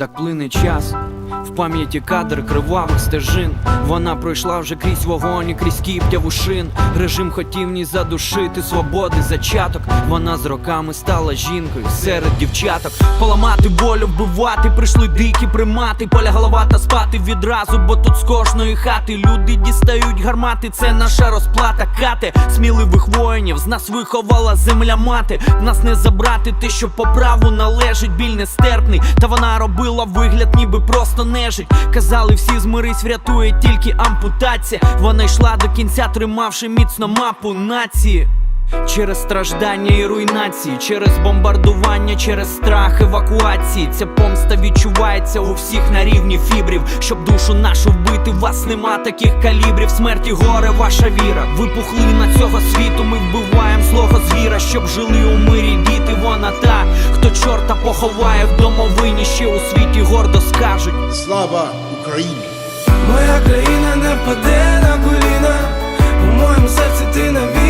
Так плине час, в пам'яті кадр кривавих стежин. Вона пройшла вже крізь вогонь і крізь кіптяву шин. Режим хотів в ній задушити свободи зачаток. Вона з роками стала жінкою серед дівчаток. Поламати волю, вбивати, прийшли дикі примати. Поля голова та спати відразу, бо тут з кожної хати люди дістають гармати. Це наша розплата кати. Сміливих воїнів з нас виховала земля мати. Нас не забрати те, що по праву належить, біль нестерпний. Та вона робила вигляд, ніби просто нежить. Казали, всі змирись, врятує тільки ампутація. Вона йшла до кінця, тримавши міцно мапу нації. Через страждання і руйнації, через бомбардування, через страх евакуації. Ця помста відчувається у всіх на рівні фібрів. Щоб душу нашу вбити, вас нема таких калібрів. Смерті горе, ваша віра. Ви пухли на цього світу. Ми вбиваємо злого звіра, щоб жили у мирі Вона та, хто чорта поховає в домовині, ще у світі гордо скажуть. Слава Україні! Моя країна не впаде на коліна, у моєму серці ти навіки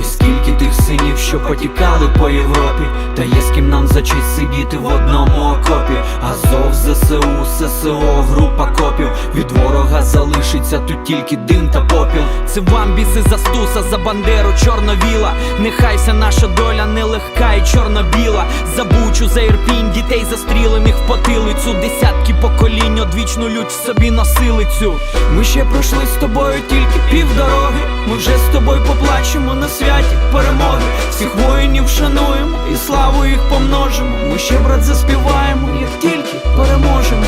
І скільки тих синів, що потікали по Європі, та є з ким нам за честь сидіти в одному окопі. Азов, ЗСУ, ССО, група копів. Від ворога залишиться тут тільки дим та попіл. Це вам біси за стуса, за бандеру, чорновіла. Нехай вся наша доля нелегка і чорно-біла. За бучу, за ірпінь, дітей застрілених в потилицю. Десятки поколінь одвічну лють в собі носили цю. Ми ще пройшли з тобою тільки півдороги. Ми вже з тобою поплачемо на святі перемоги. Всіх воїнів шануємо і славу їх помножимо. Ми ще брат заспіваємо, як тільки переможемо.